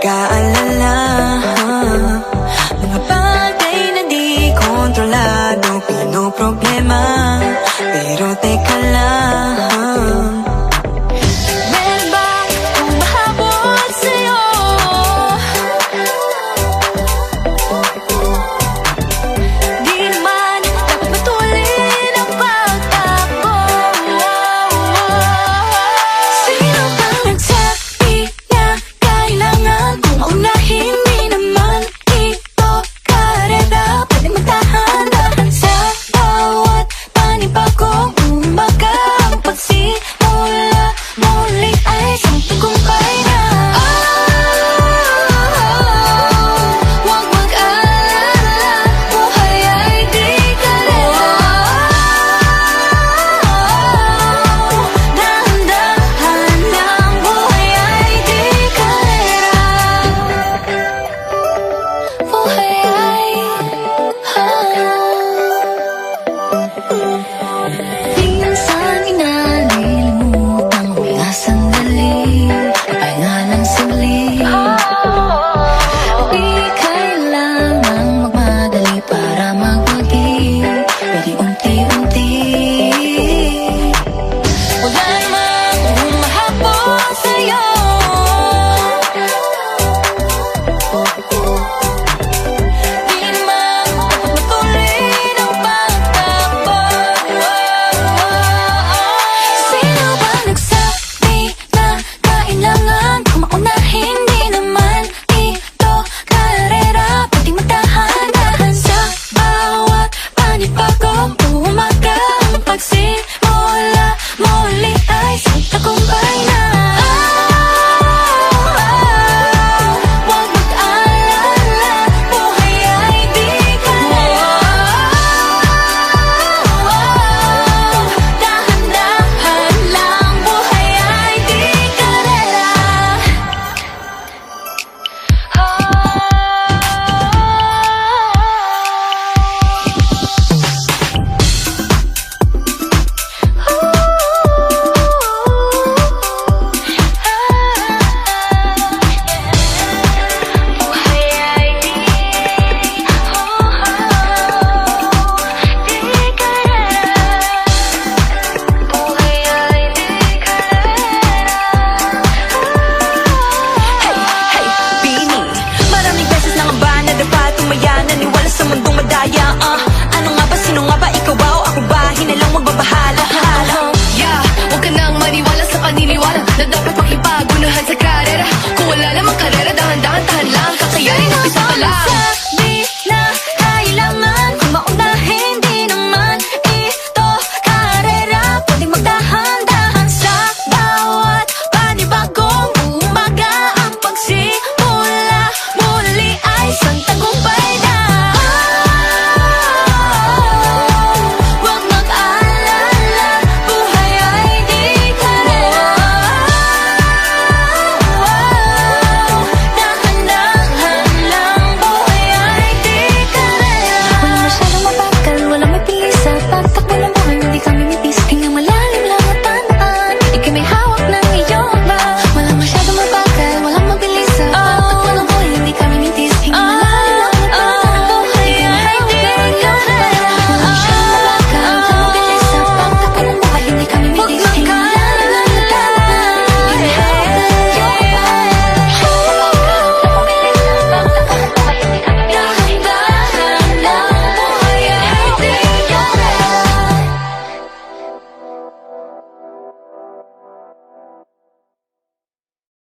got more for you. ba? Sino nga ba? Ikaw ba o ako ba? Hinalang magbabahala Bahala. Yeah, huwag ka nang maniwala sa paniniwala Na dapat makipagunahan sa karera Kung wala lamang karera, dahan-dahan, tahan lang Kakayanin, umpisa pa lang